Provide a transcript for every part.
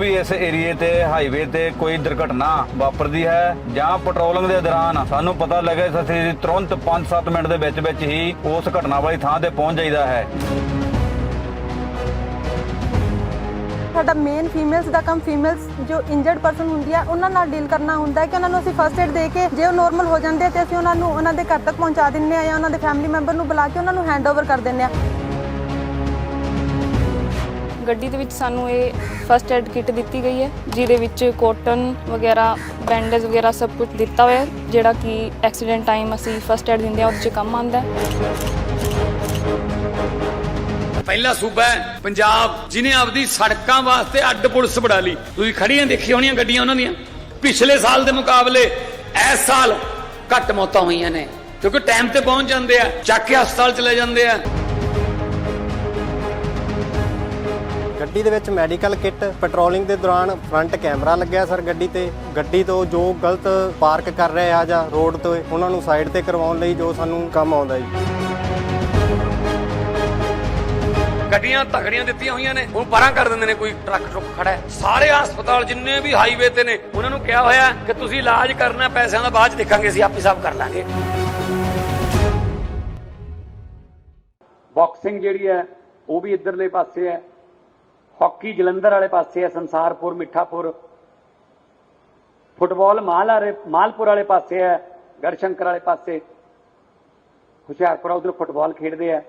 ਵੀ ਇਸ ਏਰੀਏ ਤੇ ਹਾਈਵੇ ਤੇ ਕੋਈ ਦੁਰਘਟਨਾ ਵਾਪਰਦੀ ਹੈ ਜਾਂ ਪੈਟਰੋਲਿੰਗ ਦੇ ਦੌਰਾਨ ਸਾਨੂੰ ਪਤਾ ਲੱਗੇ ਅਸੀਂ ਤੁਰੰਤ 5-7 ਮਿੰਟ ਦੇ ਵਿੱਚ ਵਿੱਚ ਹੀ ਉਸ ਘਟਨਾ ਵਾਲੀ ਥਾਂ ਤੇ ਪਹੁੰਚ ਜਾਈਦਾ ਹੈ। ਸਾਡਾ ਮੇਨ ਫੀਮੇਲਸ ਦਾ ਕੰਮ ਫੀਮੇਲਸ ਜੋ ਇੰਜਰਡ ਪਰਸਨ ਹੁੰਦੀ ਆ, ਉਹਨਾਂ ਨਾਲ ਡੀਲ ਕਰਨਾ ਹੁੰਦਾ ਹੈ ਕਿ ਉਹਨਾਂ ਨੂੰ ਅਸੀਂ ਫਰਸਟ ਏਡ ਦੇ ਕੇ ਜੇ ਉਹ ਨੋਰਮਲ ਹੋ ਜਾਂਦੇ ਤੇ ਅਸੀਂ ਉਹਨਾਂ ਨੂੰ ਉਹਨਾਂ ਦੇ ਘਰ ਤੱਕ ਪਹੁੰਚਾ ਦਿੰਨੇ ਆ ਜਾਂ ਉਹਨਾਂ ਦੇ ਫੈਮਿਲੀ ਮੈਂਬਰ ਨੂੰ ਬੁਲਾ ਕੇ ਉਹਨਾਂ ਨੂੰ ਹੈਂਡਓਵਰ ਕਰ ਦਿੰਨੇ ਆ। ਗੱਡੀ ਦੇ ਵਿੱਚ ਸਾਨੂੰ ਇਹ ਫਸਟ ਐਡ ਕਿੱਟ ਦਿੱਤੀ ਗਈ ਹੈ, ਜਿਹਦੇ ਵਿੱਚ ਕੋਟਨ ਵਗੈਰਾ ਬੈਂਡੇਜ ਵਗੈਰਾ ਸਭ ਕੁਝ ਦਿੱਤਾ ਹੋਇਆ ਹੈ, ਜਿਹੜਾ ਕਿ ਐਕਸੀਡੈਂਟ ਟਾਈਮ ਅਸੀਂ ਫਸਟ ਐਡ ਦਿੰਦੇ ਆ ਉਹਦੇ 'ਚ ਕੰਮ ਆਉਂਦਾ ਪਹਿਲਾ ਸੂਬਾ ਹੈ, ਪੰਜਾਬ ਜਿਨੇ ਆਪਦੀ ਸੜਕਾਂ ਵਾਸਤੇ ਅੱਡ ਪੁਲਿਸ ਬਣਾ ਲਈ। ਤੁਸੀਂ ਖੜੀਆਂ ਦੇਖੀ ਹੋਣੀਆਂ ਗੱਡੀਆਂ ਉਹਨਾਂ ਦੀਆਂ? ਪਿਛਲੇ ਸਾਲ ਦੇ ਮੁਕਾਬਲੇ ਇਸ ਸਾਲ ਘੱਟ ਮੌਤਾਂ ਹੋਈਆਂ ਨੇ, ਕਿਉਂਕਿ ਟਾਈਮ ਤੇ ਪਹੁੰਚ ਜਾਂਦੇ ਆ, ਚੱਕ ਕੇ ਹਸਪਤਾਲ ਚਲੇ ਜਾਂਦੇ ਆ। ਗੱਡੀ ਦੇ ਵਿੱਚ ਮੈਡੀਕਲ ਕਿੱਟ ਪੈਟਰੋਲਿੰਗ ਦੇ ਦੌਰਾਨ ਫਰੰਟ ਕੈਮਰਾ ਲੱਗਿਆ ਸਰ ਗੱਡੀ ਤੇ। ਗੱਡੀ ਤੋਂ ਜੋ ਗਲਤ ਪਾਰਕ ਕਰ ਰਹੇ ਆ ਜਾਂ ਰੋਡ ਤੇ ਉਹਨਾਂ ਨੂੰ ਸਾਈਡ ਤੇ ਕਰਵਾਉਣ ਲਈ ਜੋ ਸਾਨੂੰ ਕੰਮ ਆਉਂਦਾ ਜੀ। ਗੱਡੀਆਂ ਤਗੜੀਆਂ ਦਿੱਤੀਆਂ ਹੋਈਆਂ ਨੇ ਉਹ ਪਰਾਂ ਕਰ ਦਿੰਦੇ ਨੇ ਕੋਈ ਟਰੱਕ ਟਰੁੱਕ ਖੜਾ ਹੈ। ਸਾਰੇ ਹਸਪਤਾਲ ਜਿੰਨੇ ਵੀ ਹਾਈਵੇ ਤੇ ਨੇ ਉਹਨਾਂ ਨੂੰ ਕਿਹਾ ਹੋਇਆ ਕਿ ਤੁਸੀਂ ਇਲਾਜ ਕਰਨਾ ਪੈਸਿਆਂ ਦਾ ਬਾਅਦ ਚ ਦੇਖਾਂਗੇ ਅਸੀਂ ਆਪੇ ਸਭ ਕਰ ਲਾਂਗੇ। ਬਾਕਸਿੰਗ ਜਿਹੜੀ ਹੈ ਉਹ ਵੀ ਇਧਰਲੇ ਪਾਸੇ ਹੈ। ਹਾਕੀ ਜਲੰਧਰ ਵਾਲੇ ਪਾਸੇ ਹੈ ਸੰਸਾਰਪੁਰ, ਮਿੱਠਾਪੁਰ। ਫੁੱਟਬਾਲ ਮਾਲ ਵਾਲੇ, ਮਾਲਪੁਰ ਵਾਲੇ ਪਾਸੇ ਹੈ ਗੜਸ਼ੰਕਰ ਵਾਲੇ ਪਾਸੇ। ਹੁਸ਼ਿਆਰਪੁਰ ਉਧਰ ਫੁੱਟਬਾਲ ਖੇਡਦੇ ਆ।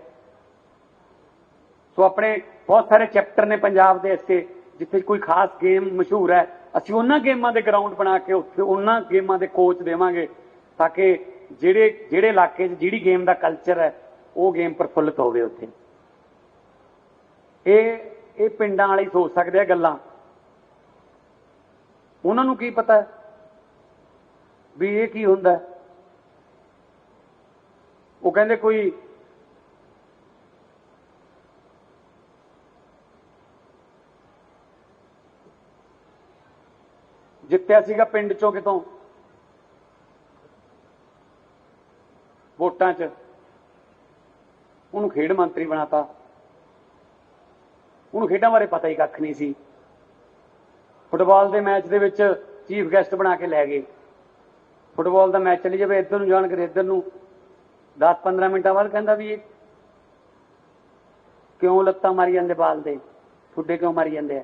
ਸੋ ਆਪਣੇ ਬਹੁਤ ਸਾਰੇ ਚੈਪਟਰ ਨੇ ਪੰਜਾਬ ਦੇ ਇੱਥੇ ਜਿੱਥੇ ਕੋਈ ਖਾਸ ਗੇਮ ਮਸ਼ਹੂਰ ਹੈ। ਅਸੀਂ ਉਹਨਾਂ ਗੇਮਾਂ ਦੇ ਗਰਾਊਂਡ ਬਣਾ ਕੇ ਉੱਥੇ ਉਹਨਾਂ ਗੇਮਾਂ ਦੇ ਕੋਚ ਦੇਵਾਂਗੇ, ਤਾਂ ਕਿ ਜਿਹੜੇ ਜਿਹੜੇ ਇਲਾਕੇ 'ਚ ਜਿਹੜੀ ਗੇਮ ਦਾ ਕਲਚਰ ਹੈ, ਉਹ ਗੇਮ ਪ੍ਰਫੁੱਲਤ ਹੋਵੇ ਉੱਥੇ। ਇਹ ਇਹ ਪਿੰਡਾਂ ਵਾਲੇ ਸੋਚ ਸਕਦੇ ਆ ਗੱਲਾਂ। ਉਹਨਾਂ ਨੂੰ ਕੀ ਪਤਾ ਵੀ ਇਹ ਕੀ ਹੁੰਦਾ ਉਹ ਕਹਿੰਦੇ ਕੋਈ ਜਿੱਤਿਆ ਸੀਗਾ ਪਿੰਡ ਚੋਂ ਕਿਤੋਂ? ਵੋਟਾਂ 'ਚ। ਉਹਨੂੰ ਖੇਡ ਮੰਤਰੀ ਬਣਾਤਾ। ਉਹਨੂੰ ਖੇਡਾਂ ਬਾਰੇ ਪਤਾ ਹੀ ਕੱਖ ਨਹੀਂ ਸੀ। ਫੁੱਟਬਾਲ ਦੇ ਮੈਚ ਦੇ ਵਿੱਚ ਚੀਫ ਗੈਸਟ ਬਣਾ ਕੇ ਲੈ ਗਏ। ਫੁੱਟਬਾਲ ਦਾ ਮੈਚ ਚੱਲੀ ਜਾਵੇ, ਇੱਧਰ ਨੂੰ ਜਾਣ ਕਰੇ, ਇੱਧਰ ਨੂੰ। 10-15 ਮਿੰਟਾਂ ਬਾਅਦ ਕਹਿੰਦਾ ਵੀ ਇਹ ਕਿਉਂ ਲੱਤਾਂ ਮਾਰੀ ਜਾਂਦੇ ਬਾਲ ਦੇ? ਠੁੱਡੇ ਕਿਉਂ ਮਾਰੀ ਜਾਂਦੇ ਆ?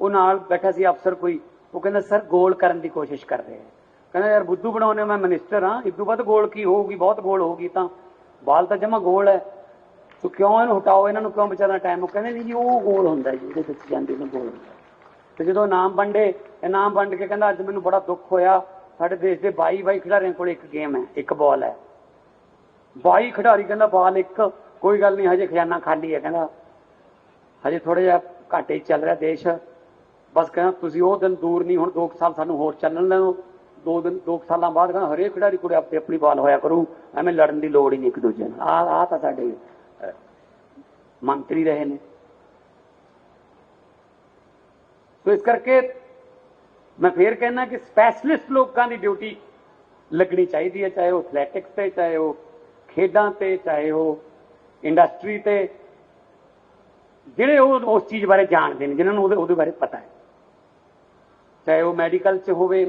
ਉਹ ਨਾਲ ਬੈਠਾ ਸੀ ਅਫਸਰ ਕੋਈ। ਉਹ ਕਹਿੰਦਾ, ਸਰ, ਗੋਲ ਕਰਨ ਦੀ ਕੋਸ਼ਿਸ਼ ਕਰ ਰਹੇ ਆ ਕਹਿੰਦਾ, ਯਾਰ, ਬੁੱਧੂ ਬਣਾਉਣੇ ਮੈਂ ਮਿਨਿਸਟਰ ਹਾਂ। ਇਦੋਂ ਬਾਅਦ ਗੋਲ ਕੀ ਹੋਊਗੀ? ਬਹੁਤ ਗੋਲ ਹੋਊਗੀ ਤਾਂ। ਬਾਲ ਤਾਂ ਜਮਾ ਗੋਲ ਹੈ। ਤੂੰ ਕਿਉਂ ਇਹਨੂੰ ਹਟਾਓ? ਇਹਨਾਂ ਨੂੰ ਕਿਉਂ ਵਿਚਾਰਾ ਟਾਈਮ ਉਹ ਕਹਿੰਦੇ ਨਹੀਂ ਜੀ, ਉਹ ਗੋਲ ਹੁੰਦਾ ਜੀ ਉਹਦੇ ਵਿੱਚ ਜਾਂਦੇ ਨੇ ਗੋਲ ਹੁੰਦਾ। ਤੇ ਜਦੋਂ ਨਾਮ ਵੰਡੇ ਇਨਾਮ ਵੰਡ ਕੇ ਕਹਿੰਦਾ, ਅੱਜ ਮੈਨੂੰ ਬੜਾ ਦੁੱਖ ਹੋਇਆ। ਸਾਡੇ ਦੇਸ਼ ਦੇ 22 22 ਖਿਡਾਰੀਆਂ ਕੋਲ ਇੱਕ ਗੇਮ ਹੈ, ਇੱਕ ਬਾਲ ਹੈ। 22 ਖਿਡਾਰੀ ਕਹਿੰਦਾ ਬਾਲ ਇੱਕ, ਕੋਈ ਗੱਲ ਨਹੀਂ, ਹਜੇ ਖਜ਼ਾਨਾ ਖਾਲੀ ਹੈ, ਕਹਿੰਦਾ। ਹਜੇ ਥੋੜਾ ਜਿਹਾ ਘਾਟੇ ਚੱਲ ਰਿਹਾ ਦੇਸ਼। ਬਸ ਕਹਿੰਦਾ, ਤੁਸੀਂ ਉਹ ਦਿਨ ਦੂਰ ਨਹੀਂ, ਹੁਣ 2 ਸਾਲ ਸਾਨੂੰ ਹੋਰ ਚੱਲਣ ਲੈਣੋ। ਦੋ ਦਿਨ 2 ਸਾਲਾਂ ਬਾਅਦ ਕਹਿੰਦਾ, ਹਰੇਕ ਖਿਡਾਰੀ ਕੋਲ ਆਪਣੀ ਆਪਣੀ ਬਾਲ ਹੋਇਆ ਕਰੂ। ਐਵੇਂ ਲੜਨ ਦੀ ਲੋੜ ਹੀ ਨਹੀਂ ਇੱਕ ਦੂਜੇ ਨਾਲ। ਆ ਆ ਤਾਂ ਸਾਡੇ ਮੰਤਰੀ ਰਹੇ ਨੇ। ਸੋ ਇਸ ਕਰਕੇ ਮੈਂ ਫੇਰ ਕਹਿਣਾ ਕਿ ਸਪੈਸ਼ਲਿਸਟ ਲੋਕਾਂ ਦੀ ਡਿਊਟੀ ਲੱਗਣੀ ਚਾਹੀਦੀ ਹੈ, ਚਾਹੇ ਉਹ ਐਥਲੈਟਿਕਸ ਤੇ, ਚਾਹੇ ਉਹ ਖੇਡਾਂ ਤੇ, ਚਾਹੇ ਉਹ ਇੰਡਸਟਰੀ ਤੇ। ਜਿਹੜੇ ਉਹ ਉਸ ਚੀਜ਼ ਬਾਰੇ ਜਾਣਦੇ ਨੇ, ਜਿਨ੍ਹਾਂ ਨੂੰ ਉਹਦੇ ਉਹਦੇ ਬਾਰੇ ਪਤਾ ਹੈ। ਚਾਹੇ ਉਹ ਮੈਡੀਕਲ 'ਚ ਹੋਵੇ।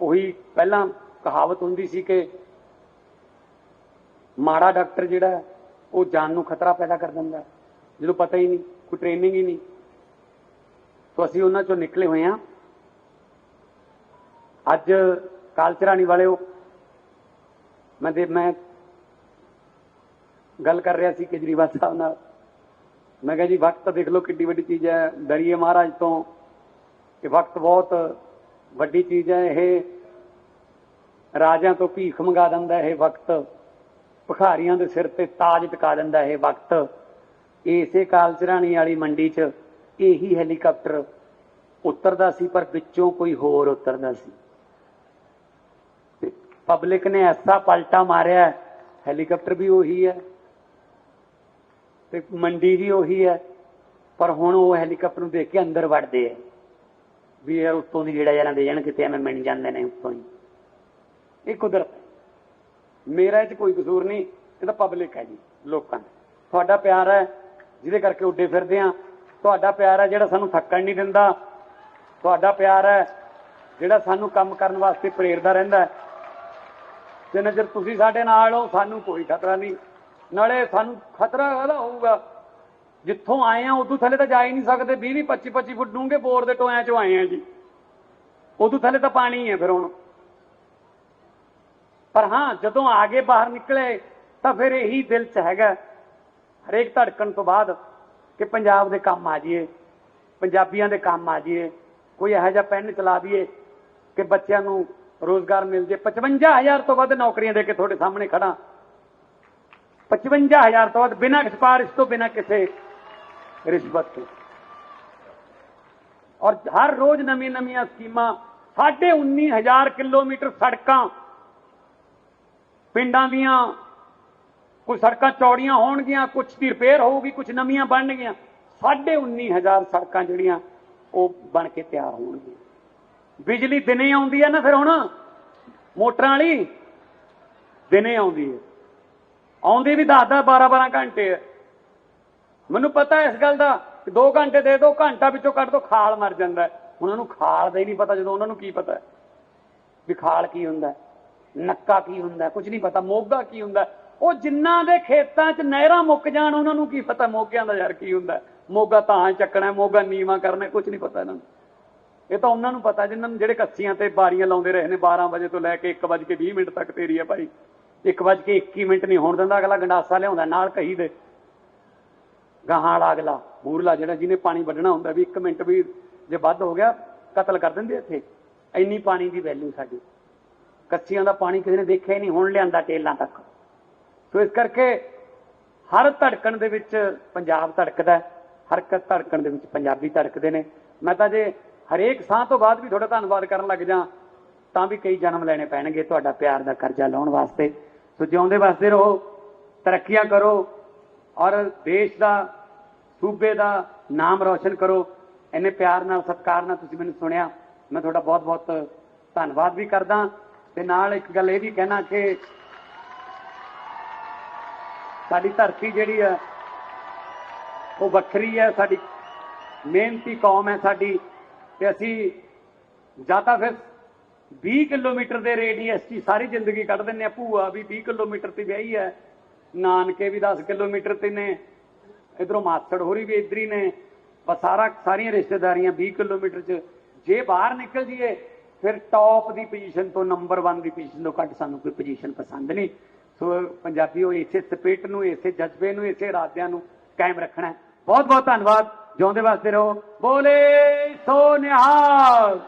ਉਹੀ ਪਹਿਲਾਂ ਕਹਾਵਤ ਹੁੰਦੀ ਸੀ ਕਿ ਮਾੜਾ ਡਾਕਟਰ ਜਿਹੜਾ ਉਹ ਜਾਨ ਨੂੰ ਖਤਰਾ ਪੈਦਾ ਕਰ ਦਿੰਦਾ ਜਦੋਂ ਪਤਾ ਹੀ ਨਹੀਂ, ਕੋਈ ਟ੍ਰੇਨਿੰਗ ਹੀ ਨਹੀਂ। ਸੋ ਅਸੀਂ ਉਹਨਾਂ ਚੋਂ ਨਿਕਲੇ ਹੋਏ ਹਾਂ। ਅੱਜ ਕਾਲਚਰਾਣੀ ਵਾਲਿਓ, ਮੈਂ ਦੇ ਮੈਂ ਗੱਲ ਕਰ ਰਿਹਾ ਸੀ ਕੇਜਰੀਵਾਲ ਸਾਹਿਬ ਨਾਲ। ਮੈਂ ਕਿਹਾ ਜੀ, ਵਕਤ ਦੇਖ ਲਓ ਕਿੱਡੀ ਵੱਡੀ ਚੀਜ਼ ਹੈ। ਦਰੀਏ ਮਹਾਰਾਜ ਤੋਂ ਕਿ ਵਕਤ ਬਹੁਤ ਵੱਡੀ ਚੀਜ਼ ਹੈ। ਇਹ ਰਾਜਿਆਂ ਤੋਂ ਭੀਖ ਮੰਗਾ ਦਿੰਦਾ ਇਹ ਵਕਤ। ਭਿਖਾਰੀਆਂ ਦੇ ਸਿਰ ਤੇ ਤਾਜ ਟਿਕਾ ਦਿੰਦਾ ਇਹ ਵਕਤ। ਇਸੇ ਕਾਲਚਰਾਣੀ ਵਾਲੀ ਮੰਡੀ 'ਚ ਇਹੀ ਹੈਲੀਕਾਪਟਰ ਉਤਰਦਾ ਸੀ, ਪਰ ਵਿੱਚੋਂ ਕੋਈ ਹੋਰ ਉਤਰਦਾ ਸੀ। ਪਬਲਿਕ ਨੇ ਐਸਾ ਪਲਟਾ ਮਾਰਿਆ, ਹੈਲੀਕਾਪਟਰ ਵੀ ਉਹੀ ਹੈ ਤੇ ਮੰਡੀ ਵੀ ਉਹੀ ਹੈ, ਪਰ ਹੁਣ ਉਹ ਹੈਲੀਕਾਪਟਰ ਨੂੰ ਦੇਖ ਕੇ ਅੰਦਰ ਵੜਦੇ ਆ। ਵੀ ਯਾਰ ਉੱਤੋਂ ਦੀ ਜਿਹੜਾ ਜਾਣਾ ਦੇ ਜਾਣ, ਕਿਤੇ ਐਵੇਂ ਮਿਲ ਜਾਂਦੇ ਨੇ ਉੱਤੋਂ ਹੀ। ਇਹ ਕੁਦਰਤ ਮੇਰਾ ਇਹ ਚ ਕੋਈ ਕਸੂਰ ਨਹੀਂ, ਇਹ ਤਾਂ ਪਬਲਿਕ ਹੈ ਜੀ, ਲੋਕਾਂ ਦਾ। ਤੁਹਾਡਾ ਪਿਆਰ ਹੈ, ਜਿਹਦੇ ਕਰਕੇ ਉੱਡੇ ਫਿਰਦੇ ਆ ਤੁਹਾਡਾ ਪਿਆਰ ਹੈ ਜਿਹੜਾ ਸਾਨੂੰ ਥੱਕਣ ਨਹੀਂ ਦਿੰਦਾ। ਤੁਹਾਡਾ ਪਿਆਰ ਹੈ ਜਿਹੜਾ ਸਾਨੂੰ ਕੰਮ ਕਰਨ ਵਾਸਤੇ ਪ੍ਰੇਰਦਾ ਰਹਿੰਦਾ ਤੇ ਨਜ਼ਰ ਤੁਸੀਂ ਸਾਡੇ ਨਾਲ ਹੋ, ਸਾਨੂੰ ਕੋਈ ਖਤਰਾ ਨਹੀਂ। ਨਾਲੇ ਸਾਨੂੰ ਖਤਰਾ ਕਾਹਦਾ ਹੋਊਗਾ? ਜਿੱਥੋਂ ਆਏ ਆ ਉਦੋਂ ਥੱਲੇ ਤਾਂ ਜਾ ਹੀ ਨਹੀਂ ਸਕਦੇ। 20 20 25 25 ਫੁੱਟ ਡੂੰਘੇ ਬੋਰ ਦੇ ਟੋਇਆਂ ਚੋਂ ਆਏ ਆ ਜੀ। ਉਦੋਂ ਥੱਲੇ ਤਾਂ ਪਾਣੀ ਹੈ ਫਿਰ ਹੁਣ। ਪਰ ਹਾਂ, ਜਦੋਂ ਆਗੇ ਬਾਹਰ ਨਿਕਲੇ, ਤਾਂ ਫਿਰ ਇਹੀ ਦਿਲ 'ਚ ਹੈਗਾ, ਹਰੇਕ ਧੜਕਣ ਤੋਂ ਬਾਅਦ ਕਿ ਪੰਜਾਬ ਦੇ ਕੰਮ ਆ ਜਾਈਏ, ਪੰਜਾਬੀਆਂ ਦੇ ਕੰਮ ਆ ਜਾਈਏ, ਕੋਈ ਇਹੋ ਜਿਹਾ ਪੈਨ ਚਲਾ ਦਈਏ ਕਿ ਬੱਚਿਆਂ ਨੂੰ ਰੋਜ਼ਗਾਰ ਮਿਲ ਜੇ। 55000 ਤੋਂ ਵੱਧ ਨੌਕਰੀਆਂ ਦੇ ਕੇ ਤੁਹਾਡੇ ਸਾਹਮਣੇ ਖੜਾ 55000 ਤੋਂ ਵੱਧ ਬਿਨਾਂ ਸਿਫਾਰਿਸ਼ ਤੋਂ ਬਿਨਾਂ ਕਿਸੇ ਰਿਸ਼ਵਤ ਤੋਂ। ਔਰ ਹਰ ਰੋਜ਼ ਨਵੀਆਂ ਨਵੀਆਂ ਸਕੀਮਾਂ, ਸਾਢੇ 19000 ਕਿਲੋਮੀਟਰ ਸੜਕਾਂ ਪਿੰਡਾਂ ਦੀਆਂ ਕੋਈ ਸੜਕਾਂ ਚੌੜੀਆਂ ਹੋਣਗੀਆਂ ਕੁਝ ਦੀ ਰਿਪੇਅਰ ਹੋਊਗੀ ਕੁਝ ਨਵੀਆਂ ਬਣਨਗੀਆਂ, ਸਾਢੇ 19000 ਸੜਕਾਂ ਜਿਹੜੀਆਂ ਉਹ ਬਣ ਕੇ ਤਿਆਰ ਹੋਣਗੀਆਂ। ਬਿਜਲੀ ਦਿਨੇ ਆਉਂਦੀ ਹੈ ਨਾ ਫਿਰ ਹੁਣ? ਮੋਟਰਾਂ ਵਾਲੀ ਦਿਨੇ ਆਉਂਦੀ ਹੈ। ਆਉਂਦੀ ਵੀ 10 10 12 12 ਘੰਟੇ ਹੈ। ਮੈਨੂੰ ਪਤਾ ਇਸ ਗੱਲ ਦਾ ਕਿ 2 ਘੰਟੇ ਦੇ ਦਿਓ ਘੰਟਾ ਵਿੱਚੋਂ ਕੱਢ ਦੋ, ਖਾਲ ਮਰ ਜਾਂਦਾ ਹੈ। ਉਹਨਾਂ ਨੂੰ ਖਾਲ ਦਾ ਹੀ ਨਹੀਂ ਪਤਾ, ਜਦੋਂ ਉਹਨਾਂ ਨੂੰ ਕੀ ਪਤਾ ਵੀ ਖਾਲ ਕੀ ਹੁੰਦਾ ਨੱਕਾ ਕੀ ਹੁੰਦਾ ਹੈ, ਕੁਝ ਨਹੀਂ ਪਤਾ ਮੋਗਾ ਕੀ ਹੁੰਦਾ। ਉਹ ਜਿਨ੍ਹਾਂ ਦੇ ਖੇਤਾਂ 'ਚ ਨਹਿਰਾਂ ਮੁੱਕ ਜਾਣ ਉਹਨਾਂ ਨੂੰ ਕੀ ਪਤਾ ਮੋਗਿਆਂ ਦਾ ਯਾਰ ਕੀ ਹੁੰਦਾ। ਮੋਗਾ ਤਾਂ ਚੱਕਣਾ ਮੋਗਾ ਨੀਵਾ ਕਰਨਾ ਕੁਝ ਨਹੀਂ ਪਤਾ ਇਹਨਾਂ ਨੂੰ। ਇਹ ਤਾਂ ਉਹਨਾਂ ਨੂੰ ਪਤਾ ਜਿਨ੍ਹਾਂ ਨੂੰ ਜਿਹੜੇ ਕੱਸੀਆਂ ਤੇ ਬਾਰੀਆਂ ਲਾਉਂਦੇ ਰਹੇ ਨੇ 12 ਵਜੇ ਤੋਂ ਲੈ ਕੇ 1:20 ਮਿੰਟ ਤੱਕ ਤੇਰੀ ਹੈ ਭਾਈ। 1:21 ਮਿੰਟ ਨਹੀਂ ਹੋਣ ਦਿੰਦਾ ਅਗਲਾ ਗੰਡਾਸਾ ਲਿਆਉਂਦਾ ਨਾਲ ਕਹੀ ਦੇ। ਗਾਹਾਂ ਵਾਲਾ ਅਗਲਾ ਮੂਰਲਾ ਜਿਹੜਾ ਜਿਹਨੇ ਪਾਣੀ ਵੱਢਣਾ ਹੁੰਦਾ ਵੀ 1 ਮਿੰਟ ਵੀ ਜੇ ਵੱਧ ਹੋ ਗਿਆ ਕਤਲ ਕਰ ਦਿੰਦੇ ਇੱਥੇ। ਇੰਨੀ ਪਾਣੀ ਦੀ ਵੈਲਿਊ ਸਾਡੀ। ਕੱਚੀਆਂ ਦਾ ਪਾਣੀ ਕਿਸੇ ਨੇ ਦੇਖਿਆ ਹੀ ਨਹੀਂ ਹੁਣ ਲਿਆਂਦਾ ਟੇਲਾਂ ਤੱਕ। ਸੋ ਇਸ ਕਰਕੇ ਹਰ ਧੜਕਣ ਦੇ ਵਿੱਚ ਪੰਜਾਬ ਧੜਕਦਾ ਹੈ, ਹਰ ਧੜਕਣ ਦੇ ਵਿੱਚ ਪੰਜਾਬੀ ਧੜਕਦੇ ਨੇ। ਮੈਂ ਤਾਂ ਜੇ ਹਰੇਕ ਸਾਹ ਤੋਂ ਬਾਅਦ ਵੀ ਤੁਹਾਡਾ ਧੰਨਵਾਦ ਕਰਨ ਲੱਗ ਜਾਂ ਤਾਂ ਵੀ ਕਈ ਜਨਮ ਲੈਣੇ ਪੈਣਗੇ ਤੁਹਾਡਾ ਪਿਆਰ ਦਾ ਕਰਜ਼ਾ ਲਾਉਣ ਵਾਸਤੇ। ਸੋ ਜਿਉਂਦੇ ਵਾਸਤੇ ਰਹੋ ਤਰੱਕੀਆਂ ਕਰੋ ਔਰ ਦੇਸ਼ ਦਾ ਸੂਬੇ ਦਾ ਨਾਮ ਰੌਸ਼ਨ ਕਰੋ। ਇੰਨੇ ਪਿਆਰ ਨਾਲ ਸਤਿਕਾਰ ਨਾਲ ਤੁਸੀਂ ਮੈਨੂੰ ਸੁਣਿਆ। ਮੈਂ ਤੁਹਾਡਾ ਬਹੁਤ ਬਹੁਤ ਧੰਨਵਾਦ ਵੀ ਕਰਦਾ। ਤੇ ਨਾਲ ਇੱਕ ਗੱਲ ਇਹ ਵੀ ਕਹਿਣਾ ਕਿ ਸਾਡੀ ਧਰਤੀ ਜਿਹੜੀ ਹੈ ਉਹ ਵੱਖਰੀ ਹੈ ਸਾਡੀ ਮਿਹਨਤੀ ਕੌਮ ਹੈ ਸਾਡੀ। ਤੇ ਅਸੀਂ ਜਾਂ ਤਾਂ ਫਿਰ 20 ਕਿਲੋਮੀਟਰ ਦੇ ਰੇਡੀਅਸ 'ਚ ਹੀ ਸਾਰੀ ਜ਼ਿੰਦਗੀ ਕੱਢ ਦਿੰਨੇ ਆ ਭੂਆ ਵੀ 20 ਕਿਲੋਮੀਟਰ ਤੇ ਵਿਆਹੀ ਹੈ, ਨਾਨਕੇ ਵੀ 10 ਕਿਲੋਮੀਟਰ ਤੇ ਨੇ, ਇਧਰੋਂ ਮਾਸੜ ਹੋਰੀ ਵੀ ਇੱਧਰ ਹੀ ਨੇ, ਬਸ ਸਾਰਾ ਸਾਰੀਆਂ ਰਿਸ਼ਤੇਦਾਰੀਆਂ 20 ਕਿਲੋਮੀਟਰ 'ਚ। ਜੇ ਬਾਹਰ ਨਿਕਲ ਜੀਏ ਫਿਰ ਟੌਪ ਦੀ ਪੋਜੀਸ਼ਨ ਤੋਂ ਨੰਬਰ 1 ਦੀ ਪੋਜੀਸ਼ਨ ਤੋਂ ਘੱਟ ਸਾਨੂੰ ਕੋਈ ਪੋਜੀਸ਼ਨ ਪਸੰਦ ਨਹੀਂ। ਸੋ ਪੰਜਾਬੀਓ ਇਸੇ ਸਪਿਰਟ ਨੂੰ, ਇਸੇ ਜਜ਼ਬੇ ਨੂੰ, ਇਸੇ ਇਰਾਦਿਆਂ ਨੂੰ ਕਾਇਮ ਰੱਖਣਾ ਹੈ। ਬਹੁਤ ਬਹੁਤ ਧੰਨਵਾਦ। ਜਿਉਂਦੇ ਵਾਸਤੇ ਰਹੋ। ਬੋਲੇ ਸੋ ਨਿਹਾਲ।